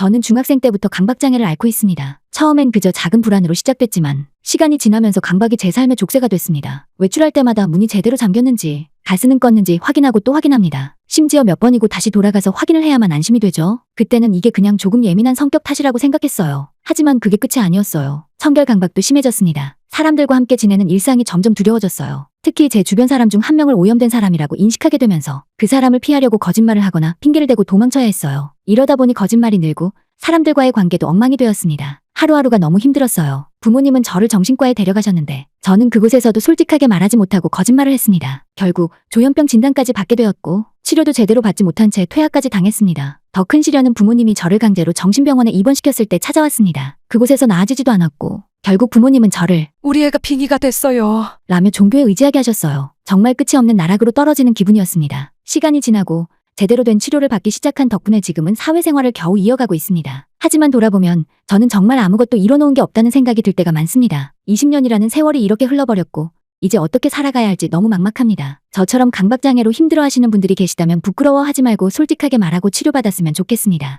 저는 중학생 때부터 강박장애를 앓고 있습니다. 처음엔 그저 작은 불안으로 시작됐지만 시간이 지나면서 강박이 제 삶의 족쇄가 됐습니다. 외출할 때마다 문이 제대로 잠겼는지 가스는 껐는지 확인하고 또 확인합니다. 심지어 몇 번이고 다시 돌아가서 확인을 해야만 안심이 되죠. 그때는 이게 그냥 조금 예민한 성격 탓이라고 생각했어요. 하지만 그게 끝이 아니었어요. 청결 강박도 심해졌습니다. 사람들과 함께 지내는 일상이 점점 두려워졌어요. 특히 제 주변 사람 중 한 명을 오염된 사람이라고 인식하게 되면서 그 사람을 피하려고 거짓말을 하거나 핑계를 대고 도망쳐야 했어요. 이러다 보니 거짓말이 늘고 사람들과의 관계도 엉망이 되었습니다. 하루하루가 너무 힘들었어요. 부모님은 저를 정신과에 데려가셨는데 저는 그곳에서도 솔직하게 말하지 못하고 거짓말을 했습니다. 결국 조현병 진단까지 받게 되었고 치료도 제대로 받지 못한 채 퇴학까지 당했습니다. 더 큰 시련은 부모님이 저를 강제로 정신병원에 입원시켰을 때 찾아왔습니다. 그곳에서 나아지지도 않았고 결국 부모님은 저를 우리 애가 빙의가 됐어요. 라며 종교에 의지하게 하셨어요. 정말 끝이 없는 나락으로 떨어지는 기분이었습니다. 시간이 지나고 제대로 된 치료를 받기 시작한 덕분에 지금은 사회생활을 겨우 이어가고 있습니다. 하지만 돌아보면 저는 정말 아무것도 이뤄놓은 게 없다는 생각이 들 때가 많습니다. 20년이라는 세월이 이렇게 흘러버렸고 이제 어떻게 살아가야 할지 너무 막막합니다. 저처럼 강박장애로 힘들어하시는 분들이 계시다면 부끄러워하지 말고 솔직하게 말하고 치료받았으면 좋겠습니다.